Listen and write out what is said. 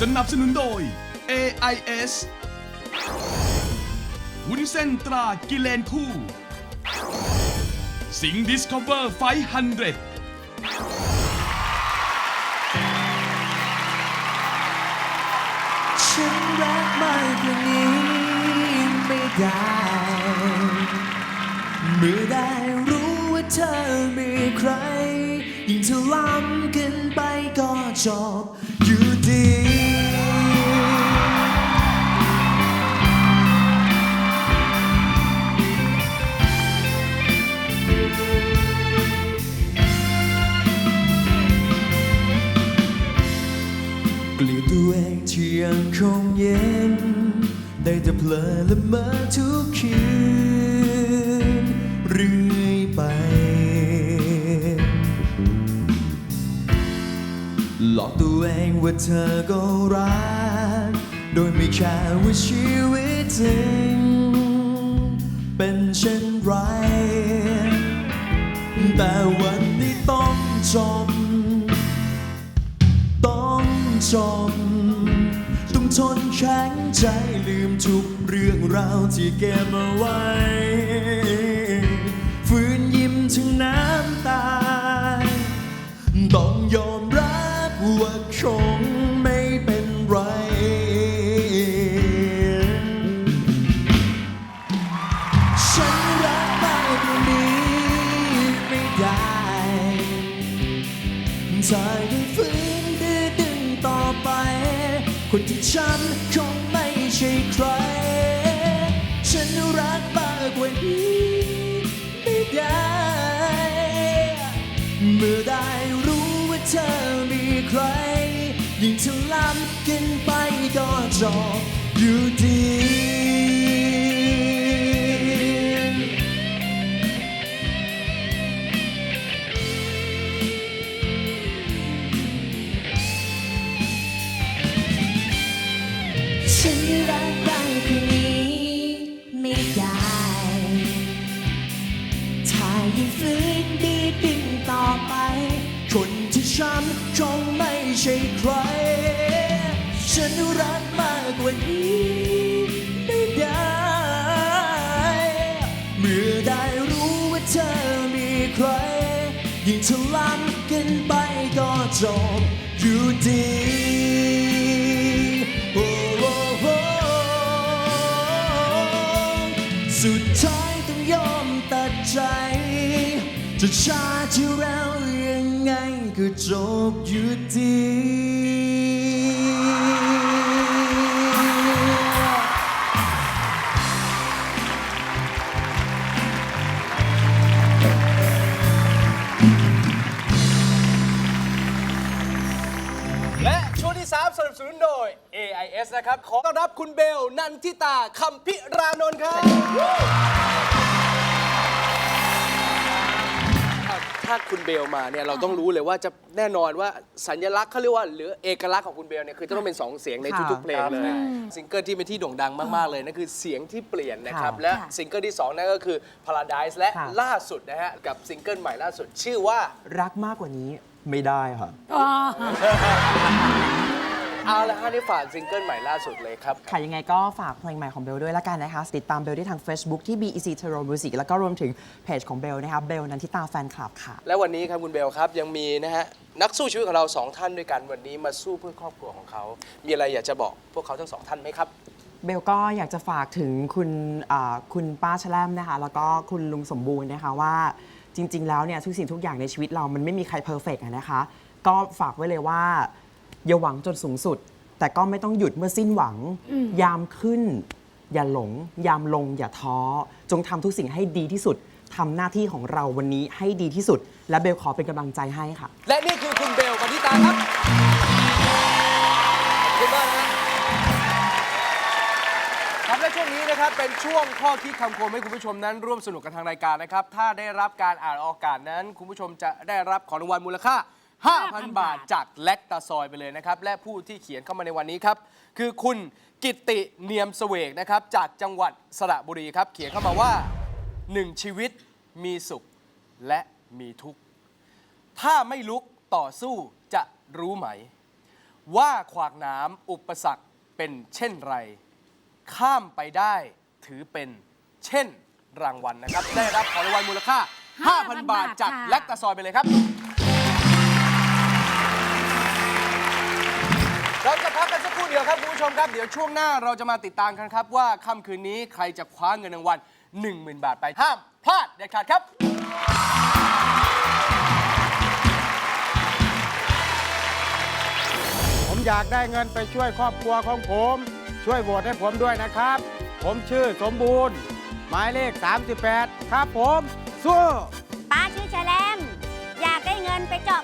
สนับสนุนโดย AIS วุ้นเส้นตรากิเลนคู่ สิง Discover 500ฉันรักมากกว่านี้ไม่ได้ เมื่อได้รู้ว่าเธอมีใคร ยิ่งเธอล้ำกินไปก็จบ อยู่ดีเกลียดตัวเองที่ยังคงเย็น ได้แต่เพลอละเมอทุกคืน ว่าเธอก็รัก โดยไม่แค่ว่าชีวิตจริง เป็นเช่นไร แต่วันนี้ต้องจบต้องจบต้องทนแข็งใจลืมทุกเรื่องราวที่เก็บเอาไว้ฝืนยิ้มถึงน้ำตา ต้องยอม ถ้ายังฝืนดื้อดึงต่อไป คนที่ฉันคงไม่ใช่ใคร ฉันรักมากกว่านี้ไม่ได้ เมื่อได้รู้ว่าเธอมีใคร ยิ่งเธอล้ำกินไปก็จบอยู่ดี ถ้ายังฝืนดีดึงต่อไป คนที่ฉันคงไม่ใช่ใคร ฉันรักมากกว่านี้ไม่ได้ เมื่อได้รู้ว่าเธอมีใคร ยิ่งเธอล้ำเกินไปก็จบอยู่ดีโอ้สุดท้ายต้องยอมตัดใจ จะช้าจะเร็วยังไงก็จบอยู่ดีและช่วงที่3สนับสนุนโดย AIS นะครับ ขอต้อนรับคุณเบล นันทิตาคำพิรานนท์ครับ ถ้าถ้าคุณเบลมาเนี่ยเราต้องรู้เลยว่าจะแน่นอนว่าสัญลักษณ์เขาเรียกว่าหรือเอกลักษณ์ของคุณเบลเนี่ยคือจะต้องเป็น2เสียงในทุกๆเพลงเลยซิงเกิลที่เป็นที่โด่งดังมากๆเลยนั่นคือเสียงที่เปลี่ยนนะครับค่ะและค่ะซิงเกิลที่2นั่นก็คือ Paradise และค่ะล่าสุดนะฮะกับซิงเกิลใหม่ล่าสุด ชื่อว่ารักมากกว่านี้ไม่ได้ค่ะ เอาละฮะนี่ฝากซิงเกิลใหม่ล่าสุดเลยครับ ค่ะยังไงก็ฝากเพลงใหม่ของเบลด้วยละกันนะคะ ติดตามเบลได้ทาง Facebook ที่ BEC t e r o Music แล้วก็รวมถึงเพจของเบลนะคะเบลนันทิตาแฟนคลับค่ะ และวันนี้ครับคุณเบลครับยังมีนะฮะนักสู้ชีวิตของเราสองท่านด้วยกันวันนี้มาสู้เพื่อครอบครัวของเขา มีอะไรอยากจะบอกพวกเขาทั้งสองท่านไหมครับ เบลก็อยากจะฝากถึงคุณอ่าคุณป้าแชลมนะคะ แล้วก็คุณลุงสมบูรณ์นะคะว่าจริง ๆ แล้วเนี่ยทุกสิ่งทุกอย่างในชีวิตเรามันไม่มีใครเพอร์เฟกต์นะคะ ก็ฝากไว้เลยว่า อย่าหวังจนสูงสุด แต่ก็ไม่ต้องหยุดเมื่อสิ้นหวัง ยามขึ้น อย่าหลง ยามลง อย่าท้อ จงทำทุกสิ่งให้ดีที่สุดทำหน้าที่ของเราวันนี้ให้ดีที่สุด และเบลขอเป็นกำลังใจให้ค่ะ และนี่คือคุณเบลปณิตาครับขอบคุณมากนะครับและช่วงนี้นะครับเป็นช่วงข้อคิดคำคมให้คุณผู้ชมนั้นร่วมสนุกกันทางรายการนะครับ ถ้าได้รับการอ่านออกอากาศนั้น คุณผู้ชมจะได้รับของรางวัลมูลค่า 5,000 บาทจากแลคตาซอยไปเลยนะครับ และผู้ที่เขียนเข้ามาในวันนี้ครับ คือคุณกิตติเนียมเสวกนะครับ จากจังหวัดสระบุรีครับ เขียนเข้ามาว่าหนึ่งชีวิตมีสุขและมีทุกข์ ถ้าไม่ลุกต่อสู้จะรู้ไหม ว่าขวากหน้ำอุปสรรคเป็นเช่นไร ข้ามไปได้ถือเป็นเช่นรางวัลนะครับ ได้รับของรางวัลมูลค่า 5,000 บาทจากแลคตาซอยไปเลยครับ เราจะพักกันสักครู่เดียวครับคุณผู้ชมครับ เดี๋ยวช่วงหน้าเราจะมาติดตามกันครับว่าค่ำคืนนี้ใครจะคว้าเงินรางวัล10,000 บาทไปห้ามพลาดเด็ดขาดครับ ผมอยากได้เงินไปช่วยครอบครัวของผม ช่วยโหวตให้ผมด้วยนะครับ ผมชื่อสมบูรณ์ หมายเลข 38 ครับผม สู้ ป้าชื่อแฉลมอยากได้เงินไปเจาะบาดาลเพื่อเอาน้ำทำนาแล้วก็รักษาตัวช่วยโหวตให้ป้าทีนะ